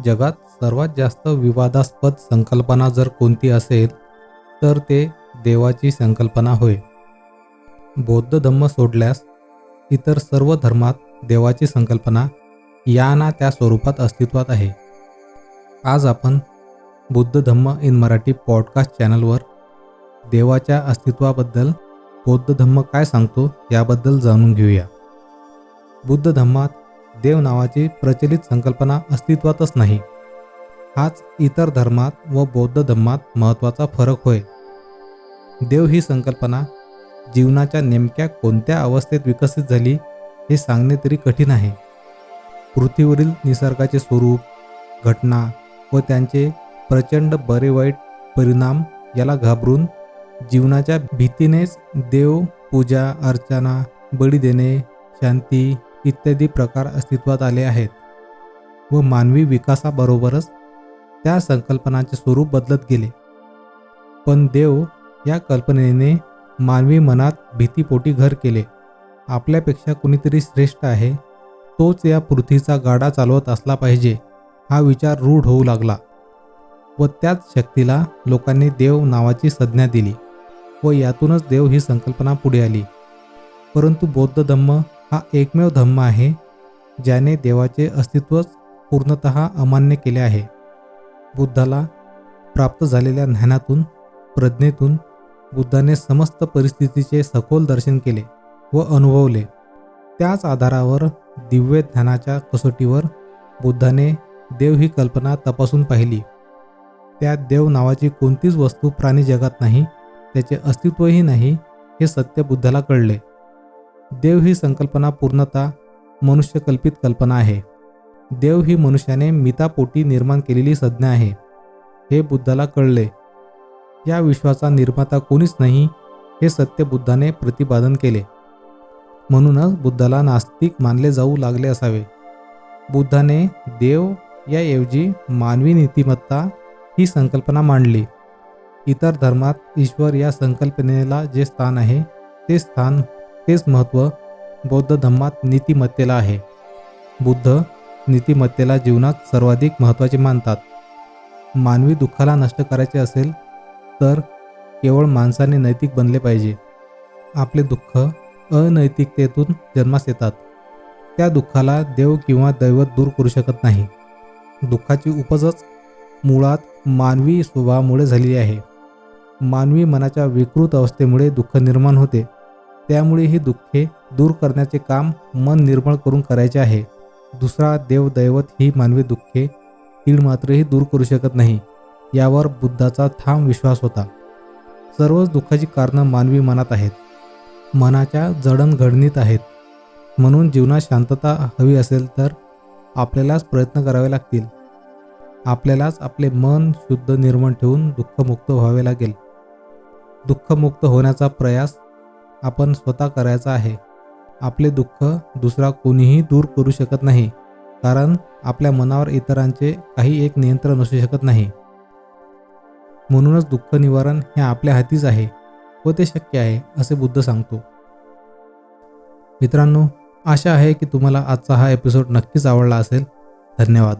जगात सर्वात जास्त विवादास्पद संकल्पना जर कोणती असेल तर ते देवाची संकल्पना होय. बौद्ध धम्म सोडल्यास इतर सर्व धर्मात देवाची संकल्पना या ना त्या स्वरूपात अस्तित्वात आहे. आज आपण बुद्ध धम्म इन मराठी पॉडकास्ट चॅनलवर देवाच्या अस्तित्वाबद्दल बौद्ध धम्म काय सांगतो याबद्दल जाणून घेऊया. बुद्ध धम्मात देव नावाची प्रचलित संकल्पना अस्तित्वातच नाही. हाच इतर धर्मात व बौद्ध धर्मात महत्त्वाचा फरक होय. देव ही संकल्पना जीवनाच्या नेमक्या कोणत्या अवस्थेत विकसित झाली हे सांगणे तरी कठीण आहे. पृथ्वीवरील निसर्गाचे स्वरूप घटना व त्यांचे प्रचंड बरे वाईट परिणाम याला घाबरून जीवनाच्या भीतीनेच देव पूजा अर्चना बळी देणे शांती इत्यादी प्रकार अस्तित्वात आले आहेत व मानवी विकासाबरोबरच त्या संकल्पनाचे स्वरूप बदलत गेले. पण देव या कल्पनेने मानवी मनात भीतीपोटी घर केले. आपल्यापेक्षा कुणीतरी श्रेष्ठ आहे तोच या पृथ्वीचा गाडा चालवत असला पाहिजे हा विचार रूढ होऊ लागला व त्याच शक्तीला लोकांनी देव नावाची संज्ञा दिली व यातूनच देव ही संकल्पना पुढे आली. परंतु बौद्ध धम्म हा एकमेव धम्म आहे ज्याने देवाचे अस्तित्वच पूर्णत अमान्य केले आहे. बुद्धाला प्राप्त झालेल्या ज्ञानातून प्रज्ञेतून बुद्धाने समस्त परिस्थितीचे सखोल दर्शन केले व अनुभवले. त्याच आधारावर दिव्य ज्ञानाच्या कसोटीवर बुद्धाने देव ही कल्पना तपासून पाहिली. त्यात देव नावाची कोणतीच वस्तू प्राणी जगात नाही त्याचे अस्तित्वही नाही हे सत्य बुद्धाला कळले. देव ही संकल्पना पूर्णतः मनुष्यकल्पित कल्पना आहे. देव ही मनुष्याने मितापोटी निर्माण केलेली संज्ञा आहे. हे बुद्धाला कळले. या विश्वाचा निर्माता कोणीच नाही हे सत्य बुद्धाने प्रतिपादन केले. म्हणूनच बुद्धाला नास्तिक मानले जाऊ लागले असावे. बुद्धाने देव याऐवजी मानवी नीतिमत्ता ही संकल्पना मांडली. इतर धर्मात ईश्वर या संकल्पनेला जे स्थान आहे ते स्थान तेच महत्त्व बौद्ध धम्मात नीतिमत्तेला आहे. बुद्ध नीतिमत्तेला जीवनात सर्वाधिक महत्त्वाचे मानतात. मानवी दुःखाला नष्ट करायचे असेल तर केवळ माणसाने नैतिक बनले पाहिजे. आपले दुःख अनैतिकतेतून जन्मास येतात. त्या दुःखाला देव किंवा दैवत दूर करू शकत नाही. दुःखाची उपजच मुळात मानवी स्वभावामुळे झालेली आहे. मानवी मनाच्या विकृत अवस्थेमुळे दुःख निर्माण होते. त्यामुळे ही दुःखे दूर करण्याचे काम मन निर्मळ करून करायचे आहे. दुसरा देवदैवत ही मानवी दुःखे तीळ मात्रही दूर करू शकत नाही. यावर बुद्धाचा ठाम विश्वास होता. सर्वच दुःखाची कारणं मानवी मनात आहेत. मनाच्या जडणघडणीत आहेत. म्हणून जीवनात शांतता हवी असेल तर आपल्यालाच प्रयत्न करावे लागतील. आपल्यालाच आपले मन शुद्ध निर्मळ ठेवून दुःखमुक्त व्हावे लागेल. दुःखमुक्त होण्याचा प्रयास आपण स्वतः करायचा आहे. आपले दुःख दुसरा कोणीही दूर करू शकत नाही. कारण आपल्या मनावर इतरांचे काही एक नियंत्रण असू शकत नाही. म्हणूनच दुःख निवारण हे आपल्या हातीच आहे व ते शक्य आहे असे बुद्ध सांगतो. मित्रांनो आशा आहे की तुम्हाला आजचा हा एपिसोड नक्कीच आवडला असेल. धन्यवाद.